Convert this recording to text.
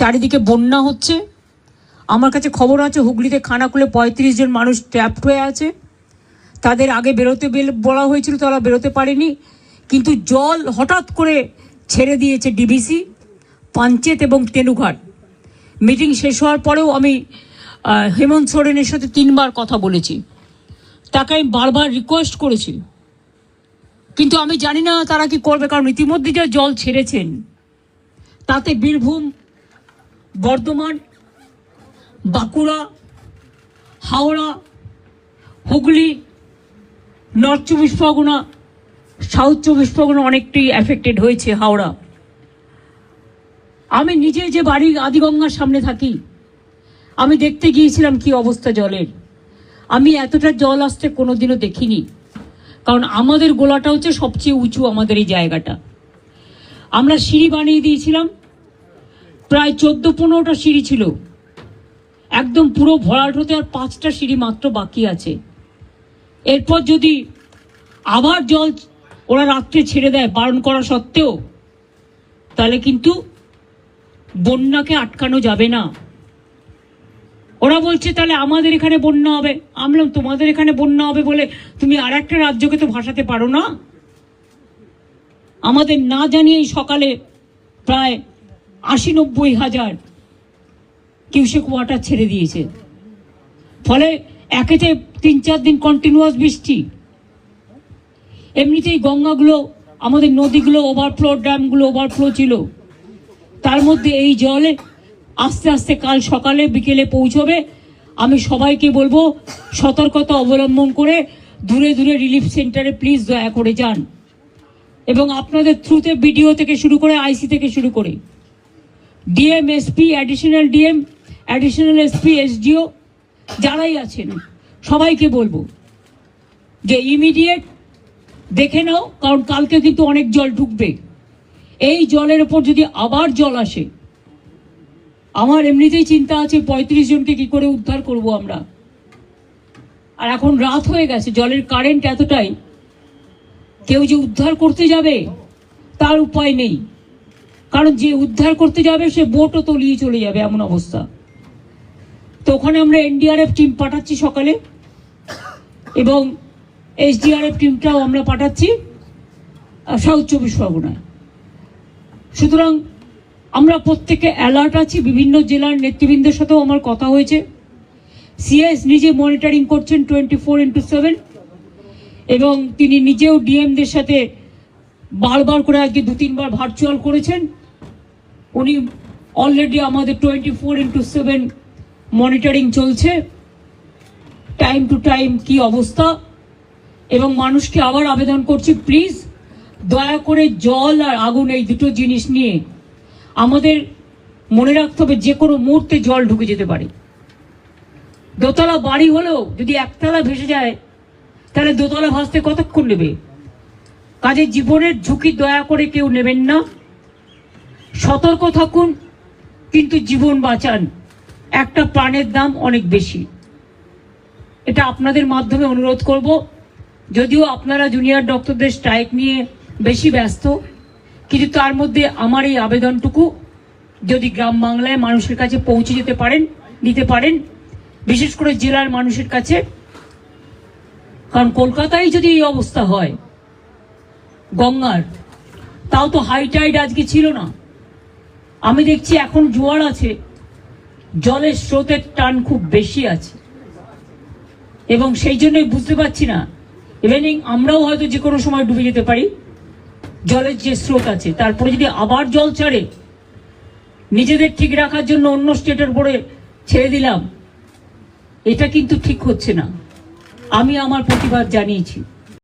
চারিদিকে বন্যা হচ্ছে। আমার কাছে খবর আছে, হুগলিতে খানাকুলে পঁয়ত্রিশ জন মানুষ ট্র্যাপড হয়ে আছে। তাদের আগে বেরোতে বলা হয়েছিল, তারা বেরোতে পারেনি। কিন্তু জল হঠাৎ করে ছেড়ে দিয়েছে ডিবিসি, পাঞ্চেত এবং তেনুঘাট। মিটিং শেষ হওয়ার পরেও আমি হেমন্ত সোরেনের সাথে তিনবার কথা বলেছি। তাকে আমি বারবার রিকোয়েস্ট করেছি। কিন্তু আমি জানি না তারা কি করবে, কারণ ইতিমধ্যে যা জল ছেড়েছেন, তাতে বীরভূম বর্ধমান, বাঁকুড়া, হাওড়া, হুগলি, নর্থ চব্বিশ পরগনা, সাউথ চব্বিশ পরগনা অনেকটাই অ্যাফেক্টেড হয়েছে হাওড়া। আমি নিজে যে বাড়ি আদিগঙ্গার সামনে থাকি, আমি দেখতে গিয়েছিলাম কি অবস্থা জলের। আমি এতটা জল আসতে কোনোদিনও দেখিনি, কারণ আমাদের গোলাটা হচ্ছে সবচেয়ে উঁচু আমাদের এই জায়গাটা। আমরা সিঁড়ি বানিয়ে দিয়েছিলাম প্রায় চোদ্দ পনেরোটা সিঁড়ি ছিল। একদম পুরো ভরাট হতে আর পাঁচটা সিঁড়ি মাত্র বাকি আছে। এরপর যদি আবার জল ওরা রাত্রে ছেড়ে দেয় বারণ করা সত্ত্বেও তাহলে কিন্তু বন্যাকে আটকানো যাবে না। ওরা বলছে তাহলে আমাদের এখানে বন্যা হবে। আমি বললাম, তোমাদের এখানে বন্যা হবে বলে তুমি আর একটা রাজ্যকে তো ভাসাতে পারো না? আমাদের না জানিয়েই সকালে প্রায় আশি নব্বই হাজার কিউসেক ওয়াটার ছেড়ে দিয়েছে। ফলে একেতে তিন চার দিন কন্টিনিউয়াস বৃষ্টি। এমনিতেই গঙ্গাগুলো, আমাদের নদীগুলো ওভারফ্লো ড্যামগুলো ওভারফ্লো ছিল। তার মধ্যে এই জলে আস্তে আস্তে কাল সকালে বিকেলে পৌঁছবে। আমি সবাইকে বলব, সতর্কতা অবলম্বন করে দূরে দূরে রিলিফ সেন্টারে প্লিজ দয়া করে যান। এবং আপনাদের থ্রুতে বিডিও থেকে শুরু করে আইসি থেকে শুরু করে। DM SP additional DM additional SP SDO যারাই আছেন, সবাইকে বলব যে ইমিডিয়েট দেখে নাও, কারণ কালকে কিন্তু অনেক জল ঢুকবে। এই জলের ওপর যদি আবার জল আসে, আমার এমনিতেই চিন্তা আছে পঁয়ত্রিশ জনকে কি করে উদ্ধার করব আমরা। আর এখন রাত হয়ে গেছে, জলের কারেন্ট এতটাই, কেউ যে উদ্ধার করতে যাবে, তার উপায় নেই। কারণ যে উদ্ধার করতে যাবে, সে বোটও তলিয়ে চলে যাবে এমন অবস্থা। তো ওখানে আমরা এনডিআরএফ টিম পাঠাচ্ছি সকালে, এবং এসডিআরএফ টিমটাও আমরা পাঠাচ্ছি সাউথ চব্বিশ পরগনায়। সুতরাং আমরা প্রত্যেকে অ্যালার্ট আছি, বিভিন্ন জেলার নেতৃবৃন্দের সাথেও আমার কথা হয়েছে। সিএস নিজে মনিটরিং করছেন টোয়েন্টি ফোর ইন্টু সেভেন, এবং তিনি নিজেও ডিএমদের সাথে বারবার করে আজকে দু, তিনবার ভার্চুয়াল করেছেন। উনি অলরেডি আমাদের twenty four into seven monitoring চলছে। টাইম টু টাইম কি অবস্থা? এবং মানুষকে আবার আবেদন করছি প্লিজ দয়া করে জল আর আগুন এই দুটো জিনিস নিয়ে আমাদের মনে রাখতে হবে, যে কোনো মুহূর্তে জল ঢুকে যেতে পারে। দোতলা বাড়ি হলেও যদি একতলা ভেসে যায়, তাহলে দোতলা ভাসতে কতক্ষণ নেবে? কাজে জীবনের ঝুঁকি দয়া করে কেউ নেবেন না। সতর্ক থাকুন, কিন্তু জীবন বাঁচান। একটা প্রাণের দাম অনেক বেশি। এটা আপনাদের মাধ্যমে অনুরোধ করব। যদিও আপনারা জুনিয়র ডক্টরদের স্ট্রাইক নিয়ে বেশি ব্যস্ত, কিন্তু তার মধ্যে আমার এই আবেদনটুকু যদি গ্রাম বাংলায় মানুষের কাছে পৌঁছে যেতে পারেন দিতে পারেন, বিশেষ করে জেলার মানুষের কাছে। কারণ কলকাতায় যদি এই অবস্থা হয় গঙ্গার। তাও তো হাই টাইড আজকে ছিল না। আমি দেখছি এখন জোয়ার আছে। জলের স্রোতের টান খুব বেশি আছে। এবং সেই জন্যই বুঝতে পারছি না। ইভেনিং আমরাও হয়তো যে কোনো সময় ডুবে যেতে পারি। জলের যে স্রোত আছে, তারপরে যদি আবার জল ছাড়ে, নিজেদের ঠিক রাখার জন্য অন্য স্টেটের উপরে ছেড়ে দিলাম, এটা কিন্তু ঠিক হচ্ছে না। আমি আমার প্রতিবাদ জানিয়েছি।